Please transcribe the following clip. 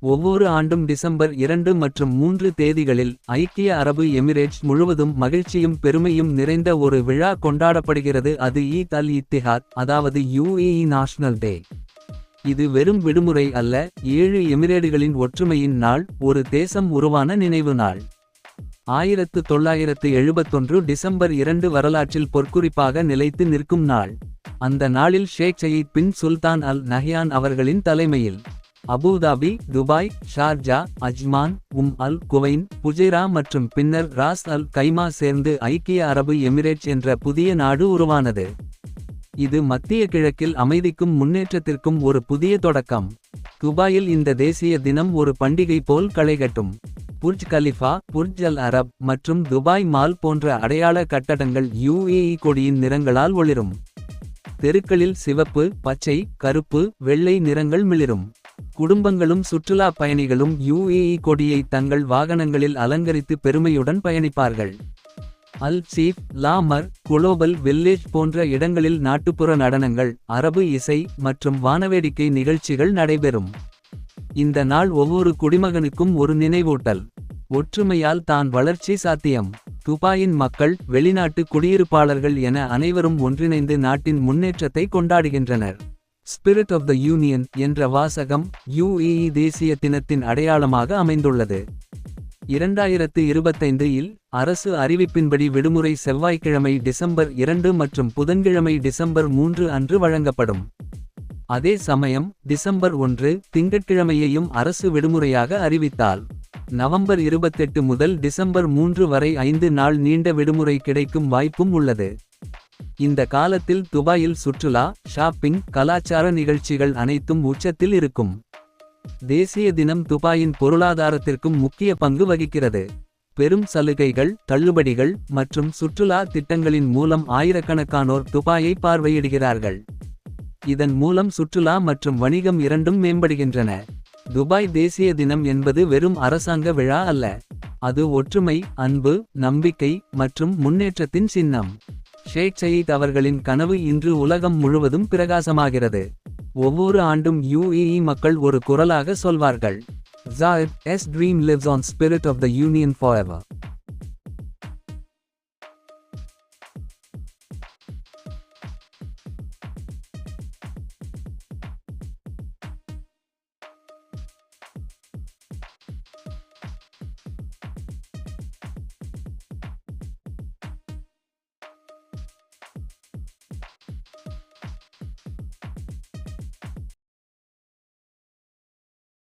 ஒவ்வொரு ஆண்டும் டிசம்பர் இரண்டு மற்றும் மூன்று தேதிகளில் ஐக்கிய அரபு எமிரேட்ஸ் முழுவதும் மகிழ்ச்சியும் பெருமையும் நிறைந்த ஒரு விழா கொண்டாடப்படுகிறது. அது ஈத் அல் இத்திஹாத் அதாவது யுஏஇ நேஷனல் டே இது வெறும் விடுமுறை அல்ல ஏழு எமிரேடுகளின் ஒற்றுமையின் நாள் ஒரு தேசம் உருவான நினைவு நாள். ஆயிரத்து தொள்ளாயிரத்து எழுபத்தொன்று டிசம்பர் இரண்டு வரலாற்றில் பொற்குறிப்பாக நிலைத்து நிற்கும் நாள். அந்த நாளில் ஷேக் சயீத் பின் சுல்தான் அல் நஹ்யான் அவர்களின் தலைமையில். Abu Dhabi Dubai Sharjah Ajman Umm Al Quwain Fujairah மற்றும் பின்னர் ராஸ் அல் கைமா சேர்ந்து ஐக்கிய அரபு எமிரேட்ஸ் என்ற புதிய நாடு உருவானது. இது மத்திய கிழக்கில் அமைதிக்கும் முன்னேற்றத்திற்கும் ஒரு புதிய தொடக்கம். துபாயில் இந்த தேசிய தினம் ஒரு பண்டிகை போல் களைகட்டும். Burj Khalifa Burj Al Arab மற்றும் துபாய் மால் போன்ற அடையாள கட்டடங்கள் யுஏஇ கொடியின் நிறங்களால் ஒளிரும். தெருக்களில் சிவப்பு பச்சை கருப்பு வெள்ளை நிறங்கள் மிளிரும். குடும்பங்களும் சுற்றுலா பயணிகளும் யுஏஇ கொடியை தங்கள் வாகனங்களில் அலங்கரித்து பெருமையுடன் பயணிப்பார்கள். Al Seef La Mer Global Village போன்ற இடங்களில் நாட்டுப்புற நடனங்கள் அரபு இசை மற்றும் வானவேடிக்கை நிகழ்ச்சிகள் நடைபெறும். இந்த நாள் ஒவ்வொரு குடிமகனுக்கும் ஒரு நினைவூட்டல். ஒற்றுமையால் தான் வளர்ச்சி சாத்தியம். துபாயின் மக்கள் வெளிநாட்டு குடியிருப்பாளர்கள் என அனைவரும் ஒன்றிணைந்து நாட்டின் முன்னேற்றத்தை கொண்டாடுகின்றனர். ஸ்பிரிட் ஆஃப் த யூனியன் என்ற வாசகம் யுஏஇ தேசிய தினத்தின் அடையாளமாக அமைந்துள்ளது. இரண்டாயிரத்து இருபத்தைந்து இல் அரசு அறிவிப்பின்படி விடுமுறை செவ்வாய்க்கிழமை டிசம்பர் இரண்டு மற்றும் புதன்கிழமை டிசம்பர் மூன்று அன்று வழங்கப்படும். அதே சமயம் டிசம்பர் ஒன்று திங்கட்கிழமையையும் அரசு விடுமுறையாக அறிவித்தால் நவம்பர் இருபத்தெட்டு முதல் டிசம்பர் மூன்று வரை ஐந்து நாள் நீண்ட விடுமுறை கிடைக்கும் வாய்ப்பும் உள்ளது. இந்த காலத்தில் துபாயில் சுற்றுலா ஷாப்பிங் கலாச்சார நிகழ்ச்சிகள் அனைத்தும் உச்சத்தில் இருக்கும். தேசிய தினம் துபாயின் பொருளாதாரத்திற்கும் முக்கிய பங்கு வகிக்கிறது. பெரும் சலுகைகள் தள்ளுபடிகள் மற்றும் சுற்றுலா திட்டங்களின் மூலம் ஆயிரக்கணக்கானோர் துபாயை பார்வையிடுகிறார்கள். இதன் மூலம் சுற்றுலா மற்றும் வணிகம் இரண்டும் மேம்படுகின்றன. துபாய் தேசிய தினம் என்பது வெறும் அரசாங்க விழா அல்ல. அது ஒற்றுமை அன்பு நம்பிக்கை மற்றும் முன்னேற்றத்தின் சின்னம். ஷேக் சயீத் அவர்களின் கனவு இன்று உலகம் முழுவதும் பிரகாசமாகிறது. ஒவ்வொரு ஆண்டும் யுஏஇ மக்கள் ஒரு குரலாக சொல்வார்கள். Zayed's dream lives on spirit of the union for